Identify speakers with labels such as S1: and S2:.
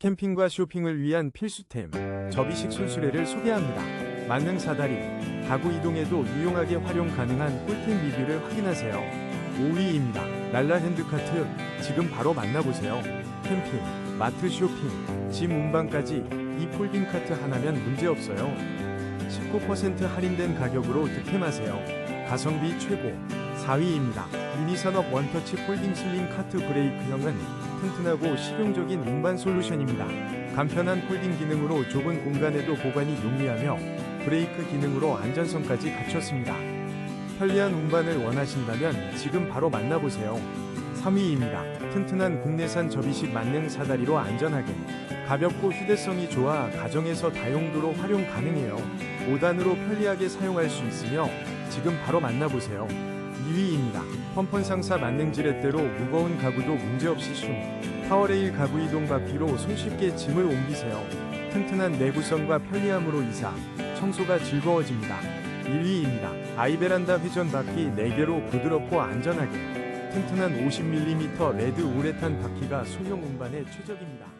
S1: 캠핑과 쇼핑을 위한 필수템, 접이식 손수레를 소개합니다. 만능 사다리, 가구 이동에도 유용하게 활용 가능한 꿀템 리뷰를 확인하세요. 5위입니다. 랄라 핸드카트, 지금 바로 만나보세요. 캠핑, 마트 쇼핑, 짐 운반까지 이 폴딩 카트 하나면 문제없어요. 19% 할인된 가격으로 득템하세요. 가성비 최고. 4위입니다. 유니산업 원터치 폴딩 슬림 카트 브레이크형은 튼튼하고 실용적인 운반 솔루션입니다. 간편한 폴딩 기능으로 좁은 공간에도 보관이 용이하며 브레이크 기능으로 안전성까지 갖췄습니다. 편리한 운반을 원하신다면 지금 바로 만나보세요. 3위입니다. 튼튼한 국내산 접이식 만능 사다리로 안전하게 가볍고 휴대성이 좋아 가정에서 다용도로 활용 가능해요. 5단으로 편리하게 사용할 수 있으며 지금 바로 만나보세요. 2위입니다. 펀펀 상사 만능 지렛대로 무거운 가구도 문제없이 숨. 파워레일 가구 이동 바퀴로 손쉽게 짐을 옮기세요. 튼튼한 내구성과 편리함으로 이사, 청소가 즐거워집니다. 1위입니다. 아이베란다 회전 바퀴 4개로 부드럽고 안전하게 튼튼한 50mm 레드 우레탄 바퀴가 소형 운반에 최적입니다.